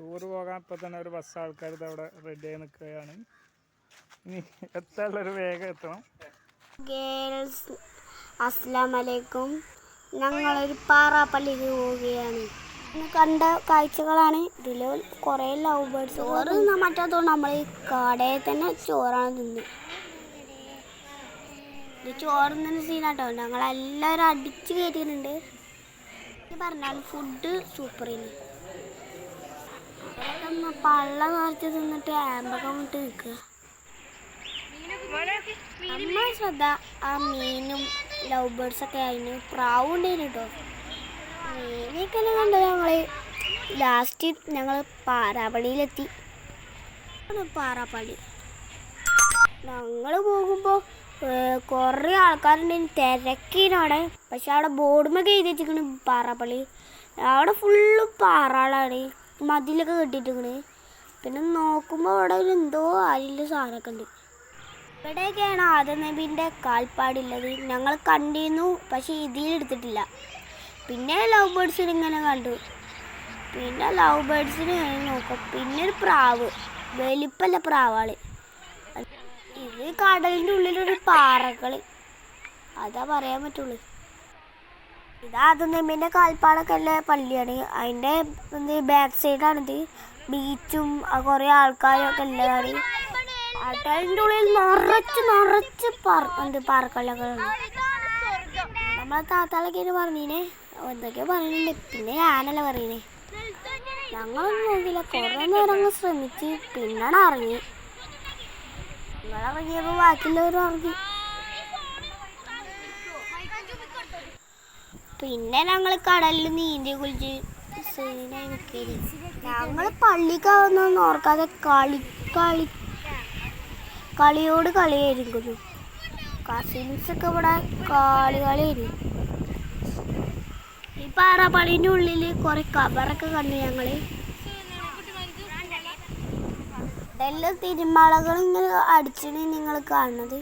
Tour പോകാൻ ഇപ്പം തന്നെ ഒരു ബസ് ആൾക്കാർ അവിടെ റെഡിയായി നിൽക്കുകയാണ്. ഇനി എത്താനുള്ളൊരു വേഗം എത്തണം. ഗേൾസ് ഞങ്ങളൊരു പാറാപ്പള്ളിക്ക് പോവുകയാണ്. കണ്ട കാഴ്ചകളാണ്. ഇതിൽ കുറേ ലവ് ബേർഡ്സ് ചോറ് തിന്നാൻ നമ്മൾ ഈ കടയിൽ തന്നെ ചോറാണ് തിന്ന്. ഇത് ചോറ് സീനാട്ടോ ഞങ്ങളെല്ലാവരും അടിച്ച് കയറ്റിയിട്ടുണ്ട് പറഞ്ഞാൽ ഫുഡ് സൂപ്പറിന് പള്ള നിറച്ച് തിന്നിട്ട് ആമ്പൊക്കെ വിട്ട് നിൽക്കുക. നമ്മളെ ശ്രദ്ധ ആ മീനും ലവ് ബേർഡ്സ് ഒക്കെ ആയിരുന്നു പ്രാവും ഉണ്ടായിരുന്നു കേട്ടോ. മീനൊക്കെ കണ്ടത് ഞങ്ങൾ ലാസ്റ്റ് ഞങ്ങൾ പാറാപ്പള്ളിയിലെത്തി. പാറാപ്പള്ളി. ഞങ്ങൾ പോകുമ്പോൾ കുറേ ആൾക്കാരുണ്ടായിരുന്നു തിരക്കിനവിടെ പക്ഷെ അവിടെ ബോർഡുമൊക്കെ എഴുതി വെച്ചിരിക്കുന്നു പാറാപ്പള്ളി. അവിടെ ഫുള്ള് പാറാളാണ് മതിലൊക്കെ കെട്ടിട്ടിരിക്കണ് പിന്നെ നോക്കുമ്പോൾ അവിടെ ഒരു എന്തോ ആരില്ല സാധനമൊക്കെ ഉണ്ട്. ഇവിടെയൊക്കെയാണ് ആദം നബീന്റെ കാൽപ്പാടുള്ളത്. ഞങ്ങൾ കണ്ടിരുന്നു പക്ഷേ ഇതിലെടുത്തിട്ടില്ല പിന്നെ ലവ് ബേർഡ്സിന് ഇങ്ങനെ കണ്ടു. പിന്നെ ലവ് ബേർഡ്സിന് നോക്കും. പിന്നെ ഒരു പ്രാവ് വലിപ്പല്ല പ്രാവാൾ. ഇത് കടലിന്റെ ഉള്ളിലൊരു പാറകൾ അതാ പറയാൻ പറ്റുള്ളൂ. ഇത് നെമ്മിന്റെ കാൽപ്പാടൊക്കെ ഉള്ള പള്ളിയാണ്. അതിന്റെ എന്ത് ബാക്ക് സൈഡാണിത് ബീച്ചും കുറേ ആൾക്കാരും ഒക്കെ ഉള്ളതാണ്. ആൾക്കാരിന്റെ ഉള്ളിൽ നിറച്ച് നിറച്ച് പാർ എന്ത് പാർക്കല്ലകളുണ്ട് നമ്മളെ താത്താളൊക്കെ പറഞ്ഞീനെ. എന്തൊക്കെയോ പറയുന്നുണ്ട് പിന്നെ ഞാനല്ല പറയണേ ഞങ്ങളൊന്നും നോക്കില്ല കുറേ നേരം അങ്ങ് ശ്രമിച്ച്. പിന്നാണ് ഇറങ്ങി. നിങ്ങളിറങ്ങിയപ്പോൾ ബാക്കിയുള്ളവരും ഇറങ്ങി. പിന്നെ ഞങ്ങൾ കടലിൽ നീന്തി കുളിച്ച് ഞങ്ങൾ പള്ളിക്കാവുന്നൊന്നും ഓർക്കാതെ കളി കളി കളിയോട് കളിയായിരിക്കുന്നു കസിൻസ് ഒക്കെ ഇവിടെ കളി കളിയായിരുന്നു ഈ പാറ പള്ളിന്റെ ഉള്ളിൽ കുറെ കബറൊക്കെ കണ്ടു ഞങ്ങൾ എല്ലാ തിരുമാളകളും ഇങ്ങനെ അടിച്ചിട്ട് നിങ്ങൾ കാണുന്നത്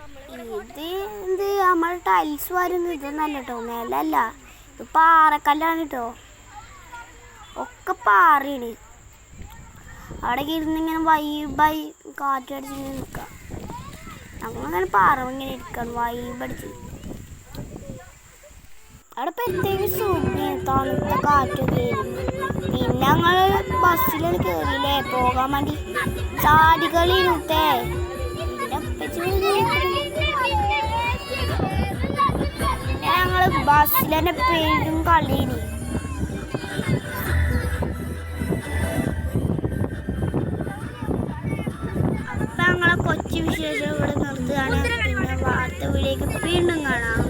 ഇത് എന്ത് നമ്മൾ ടൈൽസ് വരുന്നത്? ഇതൊന്നല്ല കേട്ടോ നിലല്ല ഇത് പാറക്കല്ലാണ് കേട്ടോ ഒക്കെ പാറയാണ്. അവിടെ ഇരുന്ന് ഇങ്ങനെ വൈബായി കാറ്റടിച്ചിങ്ങനെ നിൽക്കാം നമ്മളങ്ങനെ പാറ ഇങ്ങനെ ഇരിക്കണം വൈബടിച്ച് അവിടെ പ്രത്യേക സുഖം തണുത്ത കാറ്റൊക്കെ പിന്നെ ഞങ്ങൾ ബസ്സിലാണ് കയറിയില്ലേ പോകാൻ വേണ്ടി ചാടികളിരുത്തേ ഞങ്ങൾ ബസ്സിലെ പേരും കളിയിനി. അപ്പൊ ഞങ്ങളെ കൊച്ചു വിശേഷം ഇവിടെ നിർത്തുകയാണ്. പിന്നെ വാർത്ത വീഡിയോക്ക് വീണ്ടും കാണാം.